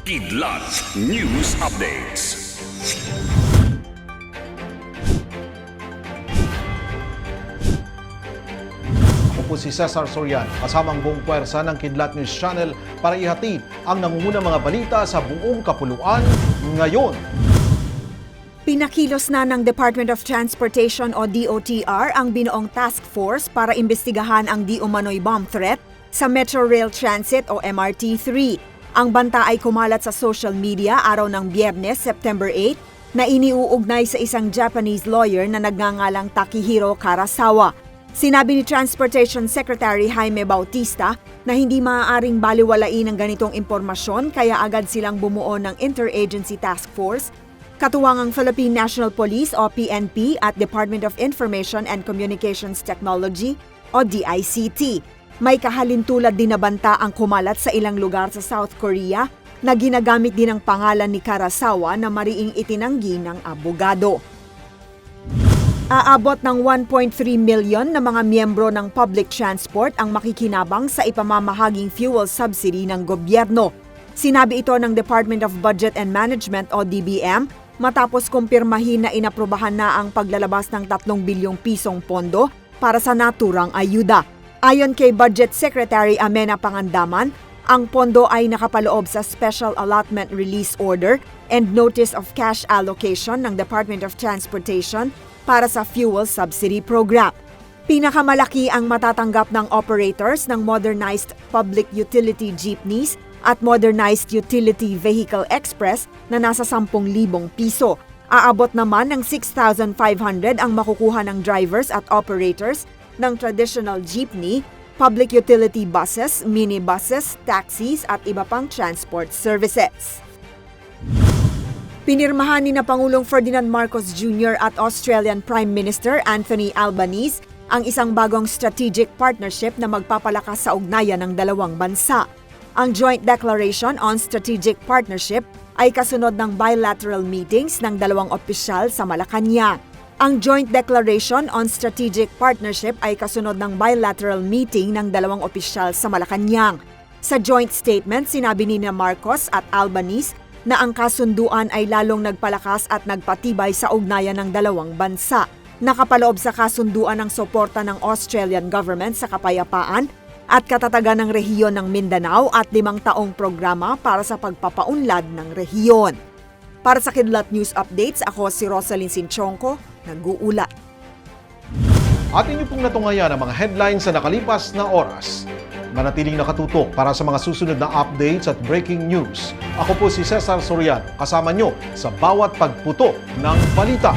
Kidlat News Updates. Ako po si Cesar Sorian, kasamang buong puwersa ng Kidlat News Channel para ihatid ang nangungunang mga balita sa buong kapuluan ngayon. Pinakilos na ng Department of Transportation o DOTR ang binuong task force para imbestigahan ang di umano'y bomb threat sa Metro Rail Transit o MRT-3. Ang banta ay kumalat sa social media araw ng Biyernes, September 8, na iniuugnay sa isang Japanese lawyer na nagngangalang Takihiro Karasawa. Sinabi ni Transportation Secretary Jaime Bautista na hindi maaaring baliwalain ang ganitong impormasyon kaya agad silang bumuo ng Interagency Task Force Katuwang ang Philippine National Police o PNP at Department of Information and Communications Technology o DICT. May kahalintulad din na banta ang kumalat sa ilang lugar sa South Korea na ginagamit din ang pangalan ni Karasawa na mariing itinanggi ng abogado. Aabot ng 1.3 million na mga miyembro ng public transport ang makikinabang sa ipamamahaging fuel subsidy ng gobyerno. Sinabi ito ng Department of Budget and Management o DBM matapos kumpirmahin na inaprubahan na ang paglalabas ng 3 bilyong pisong pondo para sa naturang ayuda. Ayon kay Budget Secretary Amena Pangandaman, ang pondo ay nakapaloob sa Special Allotment Release Order and Notice of Cash Allocation ng Department of Transportation para sa Fuel Subsidy Program. Pinakamalaki ang matatanggap ng operators ng modernized public utility jeepneys at modernized utility vehicle express na nasa 10,000 piso. Aabot naman ng 6,500 ang makukuha ng drivers at operators ng traditional jeepney, public utility buses, minibuses, taxis at iba pang transport services. Pinirmahan ni na Pangulong Ferdinand Marcos Jr. at Australian Prime Minister Anthony Albanese ang isang bagong strategic partnership na magpapalakas sa ugnayan ng dalawang bansa. Ang Joint Declaration on Strategic Partnership ay kasunod ng bilateral meetings ng dalawang opisyal sa Malacanang. Ang Joint Declaration on Strategic Partnership ay kasunod ng bilateral meeting ng dalawang opisyal sa Malacanang. Sa joint statement, sinabi ni Marcos at Albanese na ang kasunduan ay lalong nagpalakas at nagpatibay sa ugnayan ng dalawang bansa. Nakapaloob sa kasunduan ng suporta ng Australian government sa kapayapaan at katatagan ng rehiyon ng Mindanao at limang taong programa para sa pagpapaunlad ng rehiyon. Para sa Kidlat News Updates, ako si Rosalyn Sinchonko, nag-uulat. At inyo pong natungayan ang mga headlines sa nakalipas na oras. Manatiling nakatutok para sa mga susunod na updates at breaking news. Ako po si Cesar Sorian, kasama nyo sa bawat pagputo ng balita.